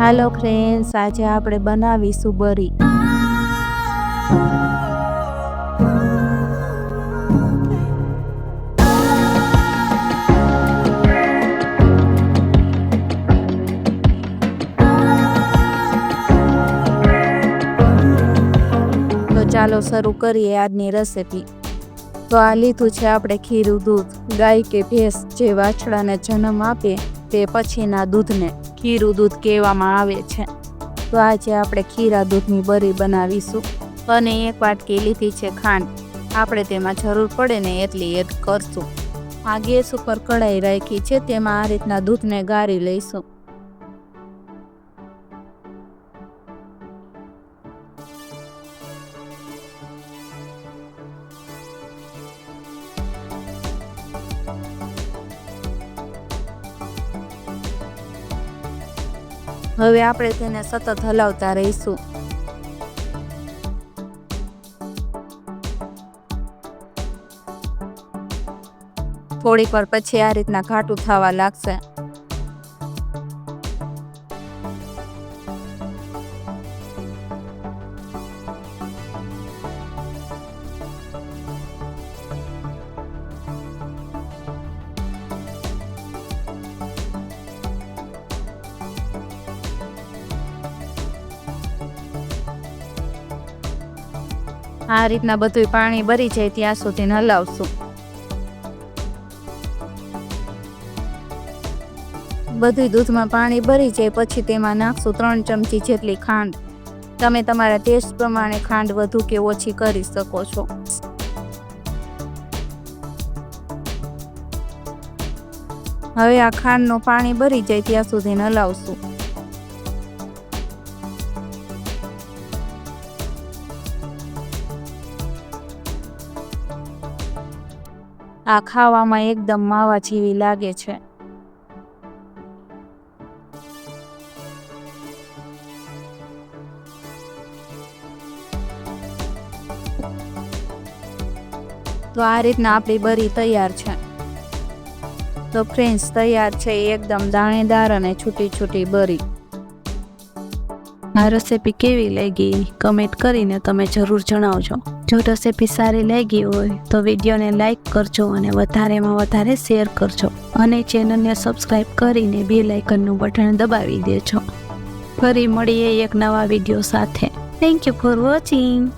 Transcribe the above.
હાલો friends આજે આપણે બનાવીશું બરી. તો ચાલો શરૂ કરીએ આજની રેસીપી તો આ લીધું છે આપણે ખીરું દૂધ, ગાય કે ભેંસ જે વાછડાને જન્મ આપે તે પછીના દૂધને ખીરું દૂધ કહેવામાં આવે છે. તો આજે આપણે ખીરા દૂધની બરી બનાવીશું. અને એક વાટકી લીધી છે ખાંડ. આપણે તેમાં જરૂર પડે ને એટલી એડ કરશું. આ ગેસ ઉપર કઢાઈ રાખી છે. તેમાં આ રીતના દૂધને ગાળી લઈશું. હવે આપણે તેને સતત હલાવતા રહીશું. થોડીક વાર પછી આ રીતના ઘાટું થવા લાગશે. આ રીતના બધું પાણી ભરી જાય ત્યાં સુધી હલાવશું. બધું દૂધમાં પાણી ભરી જાય પછી તેમાં નાખશું ત્રણ ચમચી જેટલી ખાંડ. તમે તમારા ટેસ્ટ પ્રમાણે ખાંડ વધુ કે ઓછી કરી શકો છો. હવે આ ખાંડનું પાણી ભરી જાય, ત્યાં સુધી હલાવશું. આ ખાવામાં એકદમ માવા જેવી લાગે છે. તો આ રીતના આપણી બરી તૈયાર છે. તો ફ્રેન્ડ્સ, તૈયાર છે એકદમ દાણેદાર અને છૂટી છૂટી બરી. આ રેસીપી કેવી લાગી? કમેન્ટ કરીને તમે જરૂર જણાવજો. જો રેસીપી સારી લાગી હોય, તો વિડીયોને લાઇક કરજો અને વધારેમાં વધારે શેર કરજો. અને ચેનલને સબસ્ક્રાઈબ કરીને બે લાઇકનનું બટન દબાવી દેજો. ફરી મળીએ એક નવા વીડિયો સાથે. Thank you for watching